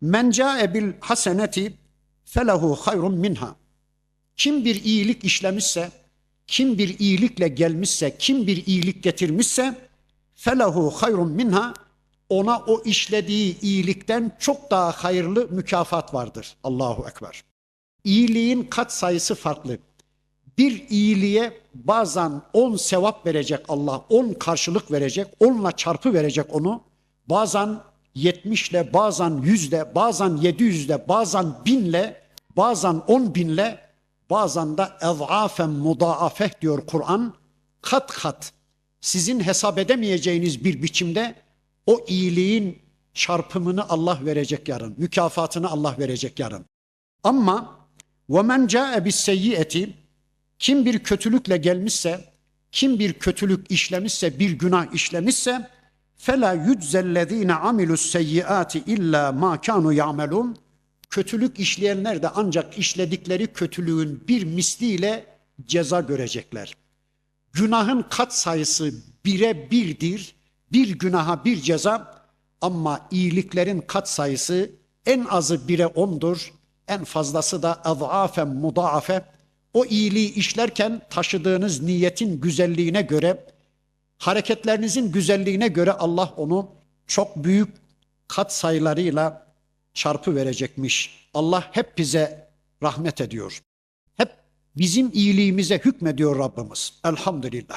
Men ca'e bil haseneti felehu hayrun minha. Kim bir iyilik işlemişse, kim bir iyilikle gelmişse, kim bir iyilik getirmişse felehu hayrun minha ona o işlediği iyilikten çok daha hayırlı mükafat vardır. Allahu ekber. İyiliğin kat sayısı farklı. Bir iyiliğe bazen 10 sevap verecek Allah, 10 karşılık verecek, 10'la çarpı verecek onu. Bazen 70'le, bazen 100'le, bazen 700'le, bazen 1000'le, bazen 10 binle, bazen de ev'afen mudaafeh diyor Kur'an. Kat kat sizin hesap edemeyeceğiniz bir biçimde o iyiliğin çarpımını Allah verecek yarın. Mükafatını Allah verecek yarın. Ama ve men ca'e bis seyyiati kim bir kötülükle gelmişse, kim bir kötülük işlemişse, bir günah işlemişse Fela yüczellezine amilus seyyiati illa ma kanu yamelun. Kötülük işleyenler de ancak işledikleri kötülüğün bir misliyle ceza görecekler. Günahın kat sayısı bire birdir. Bir günaha bir ceza ama iyiliklerin kat sayısı en azı bire ondur. En fazlası da azâfen mudâfe. O iyiliği işlerken taşıdığınız niyetin güzelliğine göre hareketlerinizin güzelliğine göre Allah onu çok büyük kat sayılarıyla çarpı verecekmiş. Allah hep bize rahmet ediyor. Hep bizim iyiliğimize hükmediyor Rabbimiz. Elhamdülillah.